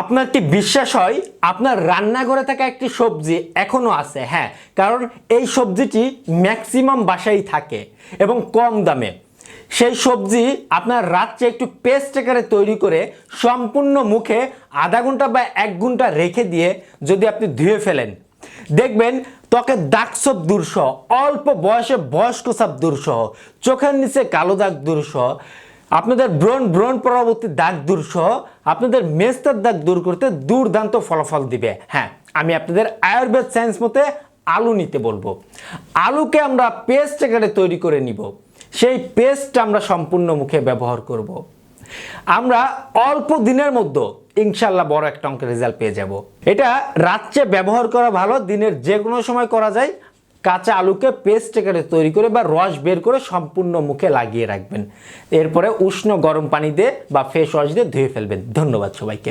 আপনার কি বিশ্বাস হয়? আপনার রান্নাঘরে থাকা একটি সবজি এখনও আছে হ্যাঁ। কারণ এই সবজিটি ম্যাক্সিমাম বাসায় থাকে এবং কম দামে। সেই সবজি আপনার রাত্রে একটু পেস্ট আকারে তৈরি করে সম্পূর্ণ মুখে আধা ঘণ্টা বা এক ঘণ্টা রেখে দিয়ে যদি আপনি ধুয়ে ফেলেন, দেখবেন ত্বকের দাগ সব দূরসহ, অল্প বয়সে বয়স্ক সাপ দূরসহ, চোখের নিচে কালো দাগ দূরসহ আপনাদের ব্রণ ব্রণ পরবর্তী দাগ দূর সহ আপনাদের মেস্তার দাগ দূর করতে দুর্দান্ত ফলাফল দিবে। হ্যাঁ আমি আপনাদের আয়ুর্বেদ সায়েন্স মতে আলু নিতে বলব। আলুকে আমরা পেস্ট আকারে তৈরি করে নিব। সেই পেস্ট আমরা সম্পূর্ণ মুখে ব্যবহার করব। আমরা অল্প দিনের মধ্যে ইনশাল্লাহ বড় একটা অঙ্কের রেজাল্ট পেয়ে যাব। এটা রাত্রে ব্যবহার করা ভালো, দিনের যে কোনো সময় করা যায়। কাঁচা আলুকে পেস্ট আকারে তৈরি করে বা রস বের করে সম্পূর্ণ মুখে লাগিয়ে রাখবেন। এরপরে উষ্ণ গরম পানি দিয়ে বা ফেস ওয়াশ দিয়ে ধুয়ে ফেলবেন। ধন্যবাদ সবাইকে।